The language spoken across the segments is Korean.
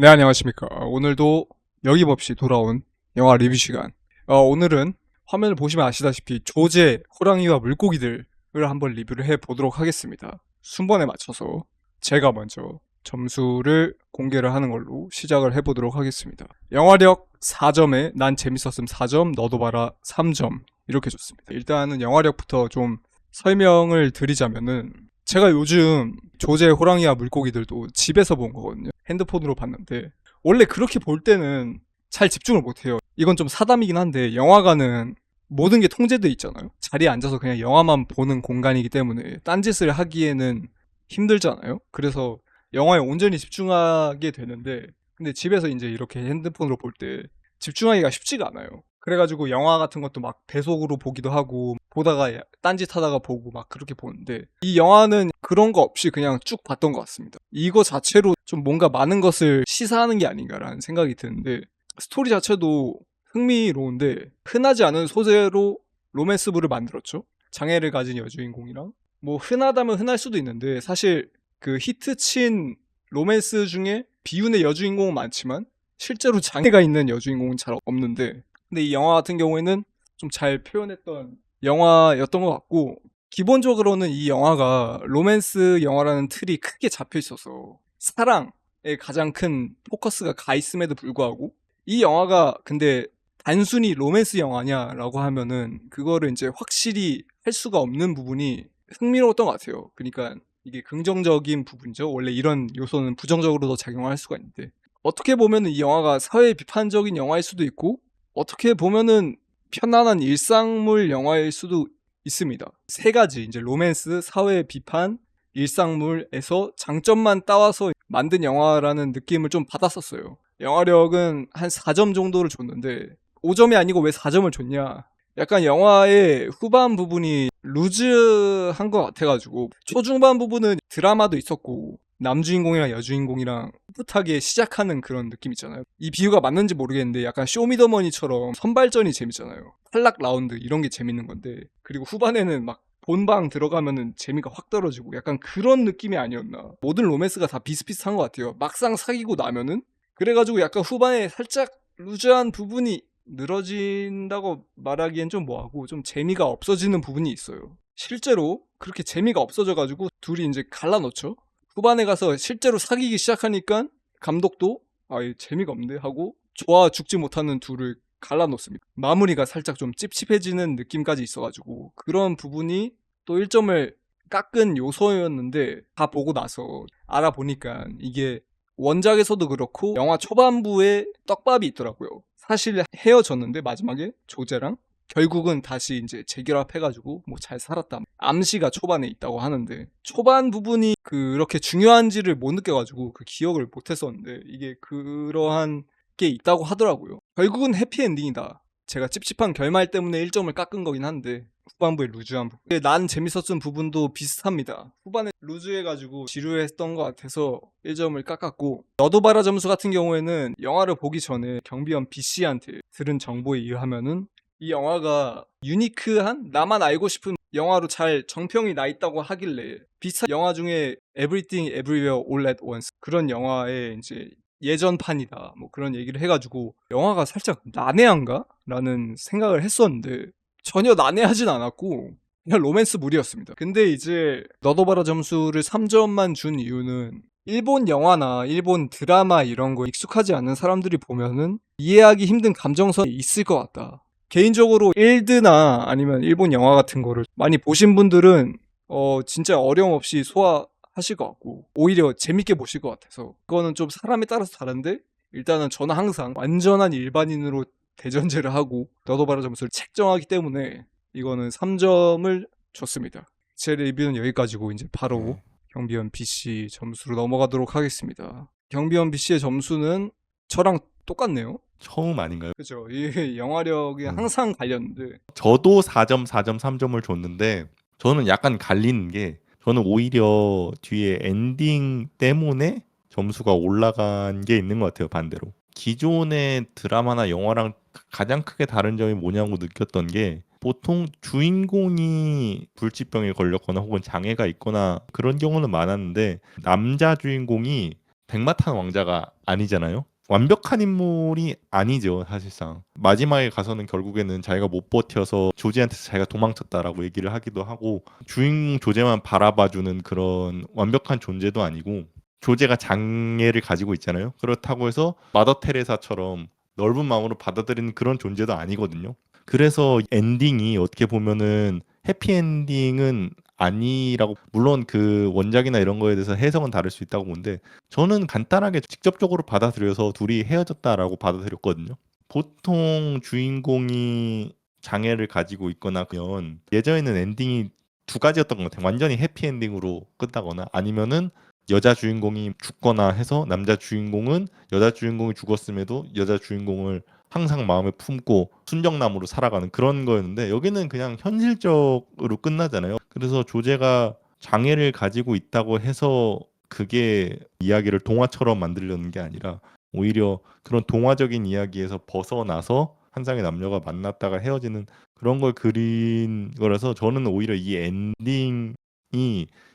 네, 안녕하십니까. 오늘도 여김없이 돌아온 영화 리뷰 시간. 어, 오늘은 화면을 보시면 아시다시피 조제, 호랑이와 물고기들을 한번 리뷰를 해 보도록 하겠습니다. 순번에 맞춰서 제가 먼저 점수를 공개를 하는 걸로 시작을 해 보도록 하겠습니다. 영화력 4점에 난 재밌었음 4점, 너도 봐라 3점. 이렇게 줬습니다. 일단은 영화력부터 좀 설명을 드리자면은 제가 요즘 조제 호랑이와 물고기들도 집에서 본 거거든요. 핸드폰으로 봤는데 원래 그렇게 볼 때는 잘 집중을 못 해요. 이건 좀 사담이긴 한데 영화관은 모든 게 통제돼 있잖아요. 자리에 앉아서 그냥 영화만 보는 공간이기 때문에 딴짓을 하기에는 힘들잖아요. 그래서 영화에 온전히 집중하게 되는데 근데 집에서 이제 이렇게 핸드폰으로 볼 때 집중하기가 쉽지가 않아요. 그래가지고 영화 같은 것도 막 배속으로 보기도 하고 보다가 딴짓 하다가 보고 막 그렇게 보는데 이 영화는 그런 거 없이 그냥 쭉 봤던 것 같습니다. 이거 자체로 좀 뭔가 많은 것을 시사하는 게 아닌가라는 생각이 드는데 스토리 자체도 흥미로운데 흔하지 않은 소재로 로맨스부를 만들었죠. 장애를 가진 여주인공이랑 뭐 흔하다면 흔할 수도 있는데 사실 그 히트친 로맨스 중에 비운의 여주인공은 많지만 실제로 장애가 있는 여주인공은 잘 없는데 근데 이 영화 같은 경우에는 좀 잘 표현했던 영화였던 것 같고 기본적으로는 이 영화가 로맨스 영화라는 틀이 크게 잡혀 있어서 사랑에 가장 큰 포커스가 가 있음에도 불구하고 이 영화가 근데 단순히 로맨스 영화냐라고 하면은 그거를 이제 확실히 할 수가 없는 부분이 흥미로웠던 것 같아요. 그러니까 이게 긍정적인 부분이죠. 원래 이런 요소는 부정적으로도 작용할 수가 있는데 어떻게 보면은 이 영화가 사회 비판적인 영화일 수도 있고 어떻게 보면은 편안한 일상물 영화일 수도 있습니다. 세 가지 이제 로맨스, 사회 비판, 일상물에서 장점만 따와서 만든 영화라는 느낌을 좀 받았었어요. 영화력은 한 4점 정도를 줬는데 5점이 아니고 왜 4점을 줬냐? 약간 영화의 후반 부분이 루즈한 것 같아가지고 초중반 부분은 드라마도 있었고 남주인공이랑 여주인공이랑 풋풋하게 시작하는 그런 느낌 있잖아요. 이 비유가 맞는지 모르겠는데 약간 쇼미더머니처럼 선발전이 재밌잖아요. 탈락 라운드 이런 게 재밌는 건데 그리고 후반에는 막 본방 들어가면은 재미가 확 떨어지고 약간 그런 느낌이 아니었나. 모든 로맨스가 다 비슷비슷한 것 같아요. 막상 사귀고 나면은 그래가지고 약간 후반에 살짝 루즈한 부분이 늘어진다고 말하기엔 좀 뭐하고 좀 재미가 없어지는 부분이 있어요. 실제로 그렇게 재미가 없어져가지고 둘이 이제 갈라놓죠. 후반에 가서 실제로 사귀기 시작하니까 감독도 아, 이 재미가 없네 하고 좋아 죽지 못하는 둘을 갈라놓습니다. 마무리가 살짝 좀 찝찝해지는 느낌까지 있어가지고 그런 부분이 또 1점을 깎은 요소였는데 다 보고 나서 알아보니까 이게 원작에서도 그렇고 영화 초반부에 떡밥이 있더라고요. 사실 헤어졌는데 마지막에 조제랑 결국은 다시 이제 재결합해가지고 뭐 잘 살았다. 암시가 초반에 있다고 하는데 초반 부분이 그렇게 중요한지를 못 느껴가지고 그 기억을 못했었는데 이게 그러한 게 있다고 하더라고요. 결국은 해피엔딩이다. 제가 찝찝한 결말 때문에 1점을 깎은 거긴 한데 후반부에 루즈한 부분. 근데 난 재밌었던 부분도 비슷합니다. 후반에 루즈해가지고 지루했던 것 같아서 1점을 깎았고 너도 봐라 점수 같은 경우에는 영화를 보기 전에 경비원 B씨한테 들은 정보에 의하면은 이 영화가 유니크한 나만 알고 싶은 영화로 잘 정평이 나 있다고 하길래 비슷한 영화 중에 Everything Everywhere All at Once 그런 영화의 이제 예전판이다 뭐 그런 얘기를 해가지고 영화가 살짝 난해한가? 라는 생각을 했었는데 전혀 난해하진 않았고 그냥 로맨스물이었습니다. 근데 이제 너도 봐라 점수를 3점만 준 이유는 일본 영화나 일본 드라마 이런 거 익숙하지 않은 사람들이 보면은 이해하기 힘든 감정선이 있을 것 같다. 개인적으로 일드나 아니면 일본 영화 같은 거를 많이 보신 분들은 어 진짜 어려움 없이 소화 하실 것 같고 오히려 재밌게 보실 것 같아서 그거는 좀 사람에 따라서 다른데 일단은 저는 항상 완전한 일반인으로 대전제를 하고 너도 봐라 점수를 책정하기 때문에 이거는 3점을 줬습니다. 제 리뷰는 여기까지고 이제 바로 네. 경비원 BC 점수로 넘어가도록 하겠습니다. 경비원 BC의 점수는 저랑 똑같네요. 처음 아닌가요? 그죠. 이 영화력이 음. 항상 갈렸는데 저도 4점, 4점, 3점을 줬는데 저는 약간 갈리는 게 저는 오히려 뒤에 엔딩 때문에 점수가 올라간 게 있는 것 같아요, 반대로. 기존의 드라마나 영화랑 가장 크게 다른 점이 뭐냐고 느꼈던 게 보통 주인공이 불치병에 걸렸거나 혹은 장애가 있거나 그런 경우는 많았는데 남자 주인공이 백마탄 왕자가 아니잖아요. 완벽한 인물이 아니죠 사실상. 마지막에 가서는 결국에는 자기가 못 버텨서 조제한테서 자기가 도망쳤다라고 얘기를 하기도 하고 주인공 조제만 바라봐주는 그런 완벽한 존재도 아니고 조제가 장애를 가지고 있잖아요. 그렇다고 해서 마더 테레사처럼 넓은 마음으로 받아들이는 그런 존재도 아니거든요. 그래서 엔딩이 어떻게 보면은 해피엔딩은 아니라고 물론 그 원작이나 이런 거에 대해서 해석은 다를 수 있다고 보는데 저는 간단하게 직접적으로 받아들여서 둘이 헤어졌다라고 받아들였거든요. 보통 주인공이 장애를 가지고 있거나 그면 예전에는 엔딩이 두 가지였던 것 같아요. 완전히 해피엔딩으로 끝나거나 아니면은 여자 주인공이 죽거나 해서 남자 주인공은 여자 주인공이 죽었음에도 여자 주인공을 항상 마음에 품고 순정남으로 살아가는 그런 거였는데 여기는 그냥 현실적으로 끝나잖아요. 그래서 조제가 장애를 가지고 있다고 해서 그게 이야기를 동화처럼 만들려는 게 아니라 오히려 그런 동화적인 이야기에서 벗어나서 한 쌍의 남녀가 만났다가 헤어지는 그런 걸 그린 거라서 저는 오히려 이 엔딩이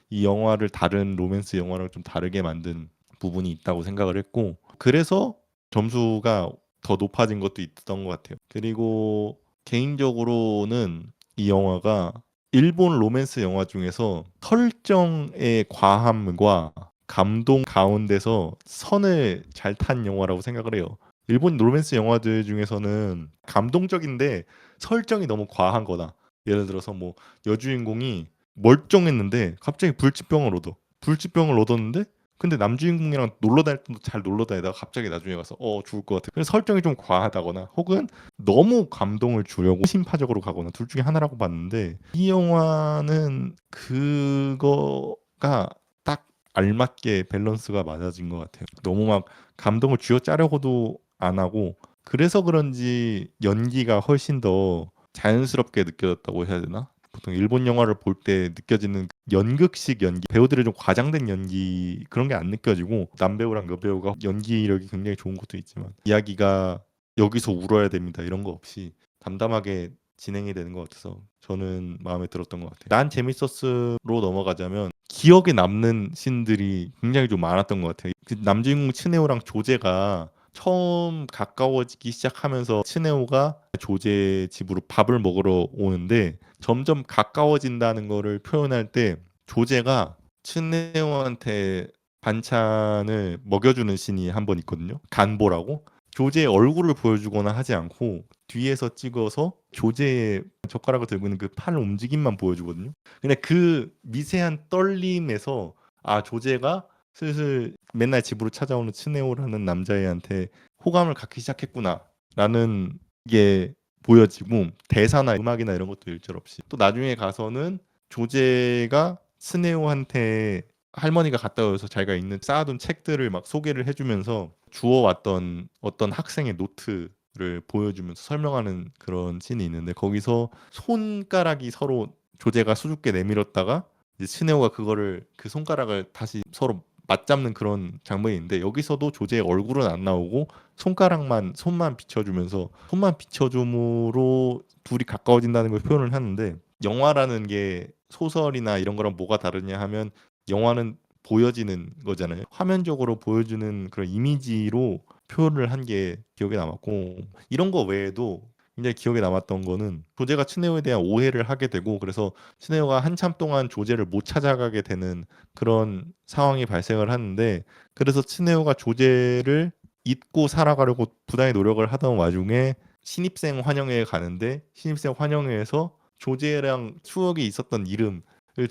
이 영화를 다른 로맨스 영화랑 좀 다르게 만든 부분이 있다고 생각을 했고 그래서 점수가 더 높아진 것도 있던 것 같아요. 그리고 개인적으로는 이 영화가 일본 로맨스 영화 중에서 설정의 과함과 감동 가운데서 선을 잘 탄 영화라고 생각을 해요. 일본 로맨스 영화들 중에서는 감동적인데 설정이 너무 과한 거다. 예를 들어서 뭐 여주인공이 멀쩡했는데 갑자기 불치병을 얻어. 불치병을 얻었는데 근데 남주인공이랑 놀러 다닐 때도 잘 놀러 다니다가 갑자기 나중에 가서 어 죽을 것 같아. 그래서 설정이 좀 과하다거나 혹은 너무 감동을 주려고 심파적으로 가거나 둘 중에 하나라고 봤는데 이 영화는 그거가 딱 알맞게 밸런스가 맞아진 것 같아요. 너무 막 감동을 쥐어짜려고도 안 하고 그래서 그런지 연기가 훨씬 더 자연스럽게 느껴졌다고 해야 되나? 보통 일본 영화를 볼 때 느껴지는 연극식 연기, 배우들의 좀 과장된 연기 그런 게 안 느껴지고 남배우랑 여배우가 연기력이 굉장히 좋은 것도 있지만 이야기가 여기서 울어야 됩니다 이런 거 없이 담담하게 진행이 되는 것 같아서 저는 마음에 들었던 것 같아요. 난 재밌었으로 넘어가자면 기억에 남는 씬들이 굉장히 좀 많았던 것 같아요. 그 남주인공 츠네오랑 조제가 처음 가까워지기 시작하면서 츠네오가 조제 집으로 밥을 먹으러 오는데 점점 가까워진다는 거를 표현할 때 조제가 츠네오한테 반찬을 먹여주는 씬이 한 번 있거든요. 간보라고. 조제의 얼굴을 보여주거나 하지 않고 뒤에서 찍어서 조제의 젓가락을 들고 있는 그 팔 움직임만 보여주거든요. 근데 그 미세한 떨림에서 아 조제가 슬슬 맨날 집으로 찾아오는 츠네오라는 남자애한테 호감을 갖기 시작했구나라는 게 보여지고 대사나 음악이나 이런 것도 일절 없이. 또 나중에 가서는 조제가 스네오한테 할머니가 갔다 와서 자기가 읽는 쌓아둔 책들을 막 소개를 해주면서 주워왔던 어떤 학생의 노트를 보여주면서 설명하는 그런 씬이 있는데 거기서 손가락이 서로 조제가 수줍게 내밀었다가 이제 스네오가 그거를 그 손가락을 다시 서로 맞잡는 그런 장면이 있는데 여기서도 조제의 얼굴은 안 나오고 손가락만 손만 비춰주면서 손만 비춰줌으로 둘이 가까워진다는 걸 표현을 하는데 영화라는 게 소설이나 이런 거랑 뭐가 다르냐 하면 영화는 보여지는 거잖아요. 화면적으로 보여주는 그런 이미지로 표현을 한 게 기억에 남았고 이런 거 외에도 굉장히 기억에 남았던 거는 조제가 츠네오에 대한 오해를 하게 되고 그래서 츠네오가 한참 동안 조제를 못 찾아가게 되는 그런 상황이 발생을 하는데 그래서 츠네오가 조제를 잊고 살아가려고 부단히 노력을 하던 와중에 신입생 환영회에 가는데 신입생 환영회에서 조제랑 추억이 있었던 이름을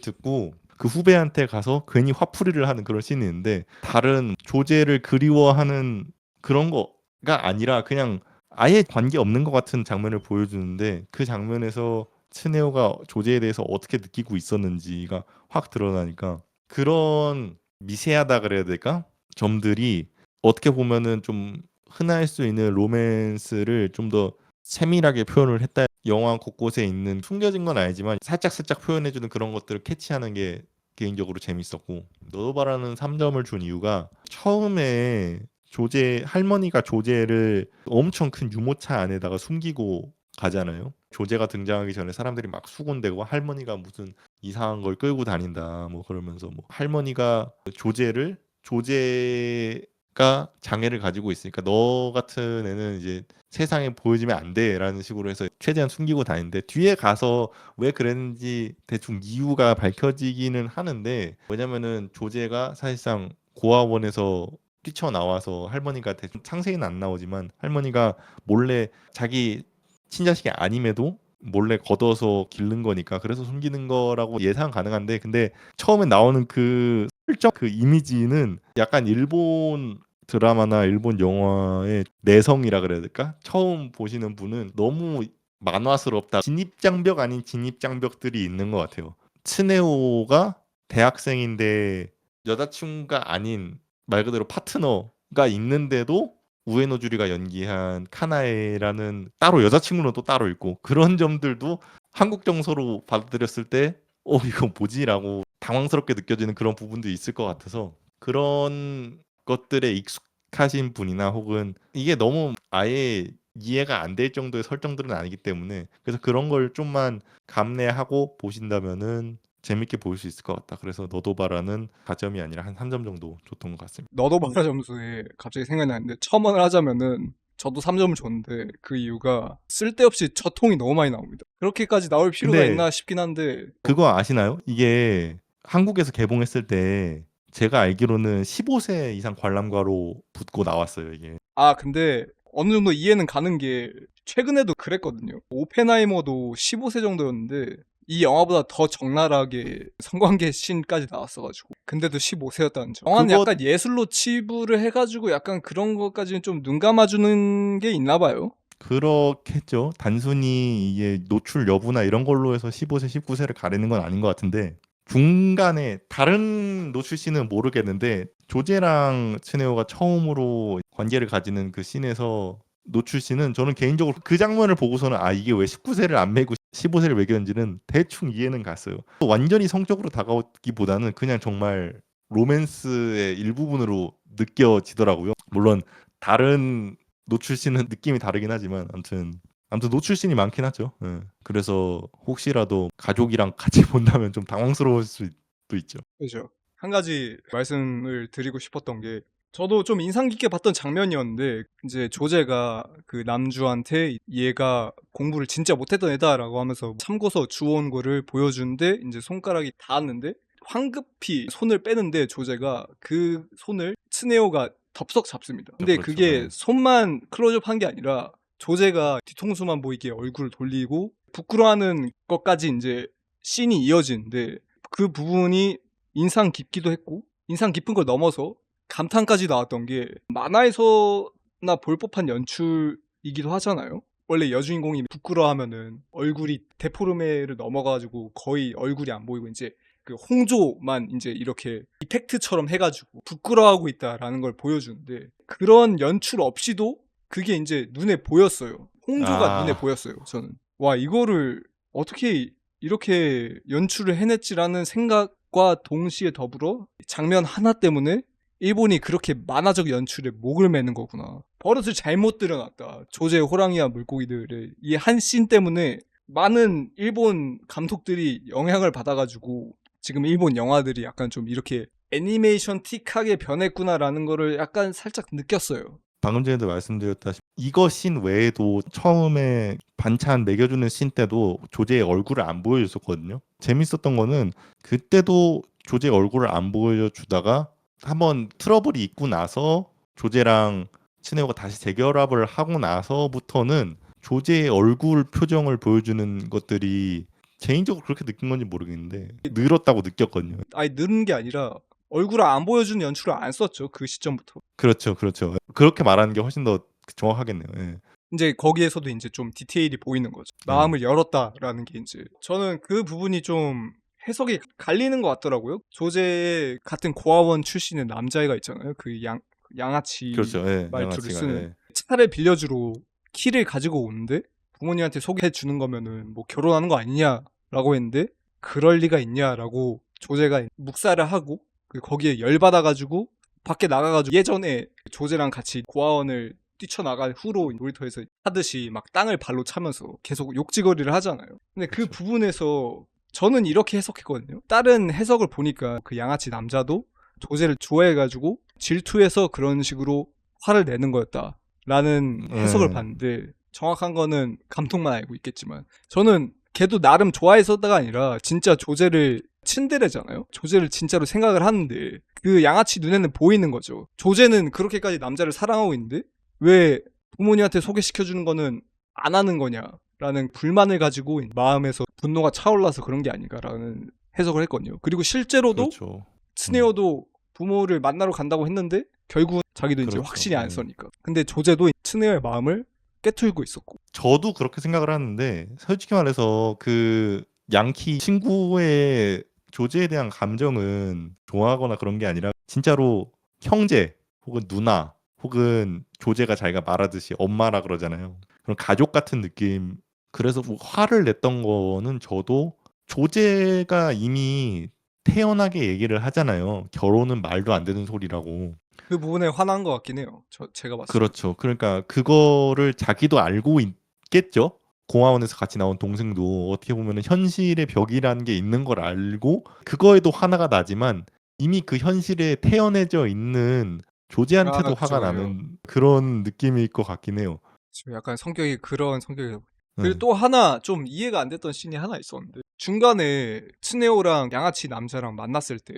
듣고 그 후배한테 가서 괜히 화풀이를 하는 그런 씬이 있는데 다른 조제를 그리워하는 그런 거가 아니라 그냥 아예 관계 없는 것 같은 장면을 보여주는데 그 장면에서 츠네오가 조제에 대해서 어떻게 느끼고 있었는지가 확 드러나니까 그런 미세하다 그래야 될까? 점들이 어떻게 보면은 좀 흔할 수 있는 로맨스를 좀 더 세밀하게 표현을 했다. 영화 곳곳에 있는 숨겨진 건 아니지만 살짝 살짝 표현해주는 그런 것들을 캐치하는 게 개인적으로 재밌었고 너도 바라는 3점을 준 이유가 처음에 조제 할머니가 조제를 엄청 큰 유모차 안에다가 숨기고 가잖아요. 조제가 등장하기 전에 사람들이 막 수군대고 할머니가 무슨 이상한 걸 끌고 다닌다 뭐 그러면서 뭐 할머니가 조제를 조제가 장애를 가지고 있으니까 너 같은 애는 이제 세상에 보여지면 안 돼라는 식으로 해서 최대한 숨기고 다니는데 뒤에 가서 왜 그랬는지 대충 이유가 밝혀지기는 하는데 왜냐면은 조제가 사실상 고아원에서 뛰쳐나와서 할머니가 대충 상세히는 안 나오지만 할머니가 몰래 자기 친자식이 아님에도 몰래 걷어서 기른 거니까 그래서 숨기는 거라고 예상 가능한데 근데 처음에 나오는 그 슬쩍 그 이미지는 약간 일본 드라마나 일본 영화의 내성이라 그래야 될까? 처음 보시는 분은 너무 만화스럽다. 진입장벽 아닌 진입장벽들이 있는 것 같아요. 츠네오가 대학생인데 여자친구가 아닌 말 그대로 파트너가 있는데도 우에노 주리가 연기한 카나에라는 따로 여자친구는 또 따로 있고 그런 점들도 한국 정서로 받아들였을 때 어 이거 뭐지라고 당황스럽게 느껴지는 그런 부분도 있을 것 같아서 그런 것들에 익숙하신 분이나 혹은 이게 너무 아예 이해가 안 될 정도의 설정들은 아니기 때문에 그래서 그런 걸 좀만 감내하고 보신다면은 재밌게 보일 수 있을 것 같다. 그래서 너도 바라는 4점이 아니라 한 3점 정도 줬던 것 같습니다. 너도 바라 점수에 갑자기 생각이 나는데 첨언을 하자면은 저도 3점을 줬는데 그 이유가 쓸데없이 저통이 너무 많이 나옵니다. 그렇게까지 나올 필요가 근데 있나 싶긴 한데 그거 아시나요? 이게 한국에서 개봉했을 때 제가 알기로는 15세 이상 관람가로 붙고 나왔어요, 이게. 아 근데 어느 정도 이해는 가는 게 최근에도 그랬거든요. 오펜하이머도 15세 정도였는데 이 영화보다 더 적나라하게 성관계 씬까지 나왔어가지고 근데도 15세였다는 점. 영화는 그거- 약간 예술로 치부를 해가지고 약간 그런 것까지는 좀 눈 감아주는 게 있나 봐요. 그렇겠죠. 단순히 이게 노출 여부나 이런 걸로 해서 15세, 19세를 가리는 건 아닌 것 같은데 중간에 다른 노출 씬은 모르겠는데 조제랑 츠네오가 처음으로 관계를 가지는 그 씬에서 노출 씬은 저는 개인적으로 그 장면을 보고서는 아 이게 왜 19세를 안 매고 15세를 매겼는지는 대충 이해는 갔어요. 완전히 성적으로 다가오기보다는 그냥 정말 로맨스의 일부분으로 느껴지더라고요. 물론 다른 노출 씬은 느낌이 다르긴 하지만 아무튼 아무튼 노출 씬이 많긴 하죠. 예. 그래서 혹시라도 가족이랑 같이 본다면 좀 당황스러울 수도 있죠. 그죠. 한 가지 말씀을 드리고 싶었던 게 저도 좀 인상 깊게 봤던 장면이었는데 이제 조제가 그 남주한테 얘가 공부를 진짜 못했던 애다라고 하면서 참고서 주워온 거를 보여주는데 이제 손가락이 닿았는데 황급히 손을 빼는데 조제가 그 손을 츠네오가 덥석 잡습니다. 근데 그렇죠. 그게 네. 손만 클로즈업 한 게 아니라 조제가 뒤통수만 보이게 얼굴을 돌리고 부끄러워하는 것까지 이제 씬이 이어지는데 그 부분이 인상 깊기도 했고 인상 깊은 걸 넘어서 감탄까지 나왔던 게 만화에서나 볼 법한 연출이기도 하잖아요. 원래 여주인공이 부끄러워하면은 얼굴이 데포르메를 넘어가지고 거의 얼굴이 안 보이고 이제 그 홍조만 이제 이렇게 이펙트처럼 해가지고 부끄러워하고 있다라는 걸 보여주는데 그런 연출 없이도 그게 이제 눈에 보였어요. 홍조가 아. 눈에 보였어요. 저는 와 이거를 어떻게 이렇게 연출을 해냈지라는 생각과 동시에 더불어 장면 하나 때문에 일본이 그렇게 만화적 연출에 목을 매는 거구나. 버릇을 잘못 들여놨다. 조제 호랑이와 물고기들의 이 한 씬 때문에 많은 일본 감독들이 영향을 받아가지고 지금 일본 영화들이 약간 좀 이렇게 애니메이션 틱하게 변했구나라는 거를 약간 살짝 느꼈어요. 방금 전에도 말씀드렸다시피 이거 씬 외에도 처음에 반찬 먹여주는 씬 때도 조제의 얼굴을 안 보여줬었거든요. 재밌었던 거는 그때도 조제의 얼굴을 안 보여주다가 한번 트러블이 있고 나서 조제랑 츠네오가 다시 재결합을 하고 나서부터는 조제의 얼굴 표정을 보여주는 것들이 개인적으로 그렇게 느낀 건지 모르겠는데 늘었다고 느꼈거든요. 아예 늘은 게 아니라 얼굴을 안 보여주는 연출을 안 썼죠. 그 시점부터. 그렇죠, 그렇죠. 그렇게 말하는 게 훨씬 더 정확하겠네요. 예. 이제 거기에서도 이제 좀 디테일이 보이는 거죠. 마음을 열었다라는 게 이제 저는 그 부분이 좀 해석이 갈리는 것 같더라고요. 조제 같은 고아원 출신의 남자애가 있잖아요. 그 양 양아치 그렇죠. 예. 말투를 양아치가, 쓰는 예. 차를 빌려주러 키를 가지고 오는데 부모님한테 소개해 주는 거면은 뭐 결혼하는 거 아니냐라고 했는데 그럴 리가 있냐라고 조제가 묵살을 하고 그 거기에 열받아 가지고 밖에 나가 가지고 예전에 조제랑 같이 고아원을 뛰쳐나간 후로 놀이터에서 하듯이 막 땅을 발로 차면서 계속 욕지거리를 하잖아요. 근데 그 그쵸. 부분에서 저는 이렇게 해석했거든요. 다른 해석을 보니까 그 양아치 남자도 조제를 좋아해가지고 질투해서 그런 식으로 화를 내는 거였다라는 해석을 네. 봤는데 정확한 거는 감독만 알고 있겠지만 저는 걔도 나름 좋아했었다가 아니라 진짜 조제를 친데레잖아요. 조제를 진짜로 생각을 하는데 그 양아치 눈에는 보이는 거죠. 조제는 그렇게까지 남자를 사랑하고 있는데 왜 부모님한테 소개시켜주는 거는 안 하는 거냐라는 불만을 가지고 마음에서 분노가 차올라서 그런 게 아닌가라는 해석을 했거든요. 그리고 실제로도 그렇죠. 스네어도 부모를 만나러 간다고 했는데 결국은 자기도 이제 그렇죠. 확신이 안 네. 서니까. 근데 조제도 스네어의 마음을 깨뚫고 있었고. 저도 그렇게 생각을 하는데 솔직히 말해서 그 양키 친구의 조제에 대한 감정은 좋아하거나 그런 게 아니라 진짜로 형제 혹은 누나 혹은 조제가 자기가 말하듯이 엄마라 그러잖아요. 그런 가족 같은 느낌. 그래서 뭐 화를 냈던 거는 저도 조제가 이미 태연하게 얘기를 하잖아요. 결혼은 말도 안 되는 소리라고. 그 부분에 화난 것 같긴 해요. 저 제가 봤을 때. 그렇죠. 그러니까 그거를 자기도 알고 있겠죠. 공화원에서 같이 나온 동생도 어떻게 보면 현실의 벽이라는 게 있는 걸 알고 그거에도 화나가 나지만 이미 그 현실에 태어내져 있는 조제한테도 아, 화가 나는 그런 느낌일 것 같긴 해요. 지금 약간 성격이 그런 성격이다. 네. 그리고 또 하나 좀 이해가 안 됐던 씬이 하나 있었는데 중간에 스네오랑 양아치 남자랑 만났을 때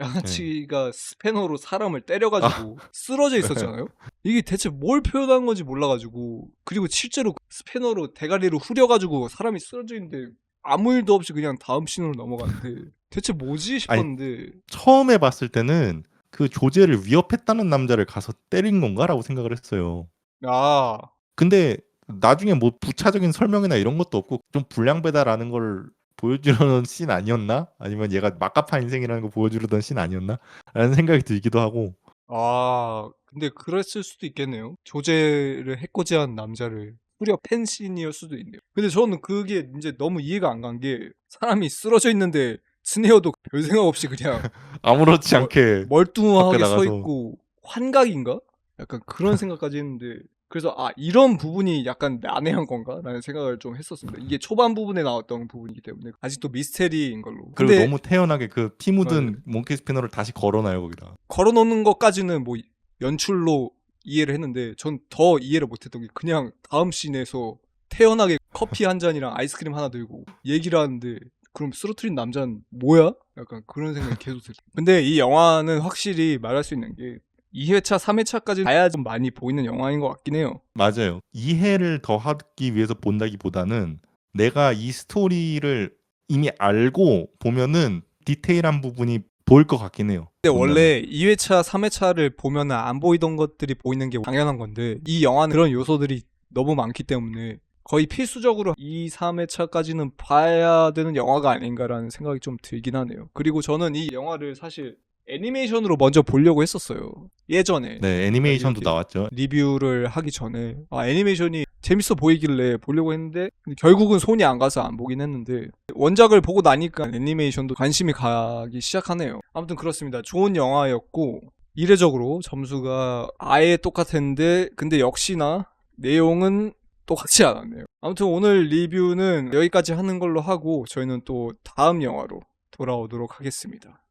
양아치가 스패너로 사람을 때려가지고 쓰러져 있었잖아요. 이게 대체 뭘 표현한 건지 몰라가지고 그리고 실제로 스패너로 대가리를 후려가지고 사람이 쓰러져 있는데 아무 일도 없이 그냥 다음 씬으로 넘어가는데 대체 뭐지 싶었는데 처음에 봤을 때는 그 조제를 위협했다는 남자를 가서 때린 건가라고 생각을 했어요. 아. 근데 나중에 뭐 부차적인 설명이나 이런 것도 없고 좀 불량배다라는 걸 보여주려는 씬 아니었나? 아니면 얘가 막가파 인생이라는 거 보여주려던 씬 아니었나? 라는 생각이 들기도 하고 아, 근데 그랬을 수도 있겠네요. 조제를 해코지한 남자를 후려 팬신이었을 수도 있네요. 근데 저는 그게 이제 너무 이해가 안 간 게 사람이 쓰러져 있는데 스네어도 별 생각 없이 그냥 아무렇지 뭐- 않게 멀 뚱하게 밖에 서 나가서. 있고 환각인가? 약간 그런 생각까지 했는데 그래서 아 이런 부분이 약간 난해한 건가라는 생각을 좀 했었습니다. 이게 초반 부분에 나왔던 부분이기 때문에 아직도 미스테리인 걸로. 그리고 근데 너무 태연하게 그 피. 묻은 몽키 스피너를 다시 걸어놔요 거기다. 걸어놓는 것까지는 뭐 연출로 이해를 했는데 전 더 이해를 못했던 게 그냥 다음 씬에서 태연하게 커피 한 잔이랑 아이스크림 하나 들고 얘기를 하는데 그럼 쓰러트린 남자는 뭐야? 약간 그런 생각이 계속 들어요. 근데 이 영화는 확실히 말할 수 있는 게 2회차, 3회차까지 가야 좀 많이 보이는 영화인 것 같긴 해요. 맞아요. 이해를 더 하기 위해서 본다기보다는 내가 이 스토리를 이미 알고 보면은 디테일한 부분이 보일 것 같긴 해요. 근데. 원래 2회차, 3회차를 보면 안 보이던 것들이 보이는 게 당연한 건데 이 영화는 그런 요소들이 너무 많기 때문에 거의 필수적으로 2, 3회차까지는 봐야 되는 영화가 아닌가라는 생각이 좀 들긴 하네요. 그리고 저는 이 영화를 사실 애니메이션으로 먼저 보려고 했었어요. 예전에 네 애니메이션도 나왔죠. 리뷰를 하기 전에 아 애니메이션이 재밌어 보이길래 보려고 했는데 결국은 손이 안 가서 안 보긴 했는데 원작을 보고 나니까 애니메이션도 관심이 가기 시작하네요. 아무튼 그렇습니다. 좋은 영화였고 이례적으로 점수가 아예 똑같았는데 근데 역시나 내용은 똑같지 않았네요. 아무튼 오늘 리뷰는 여기까지 하는 걸로 하고 저희는 또 다음 영화로 돌아오도록 하겠습니다.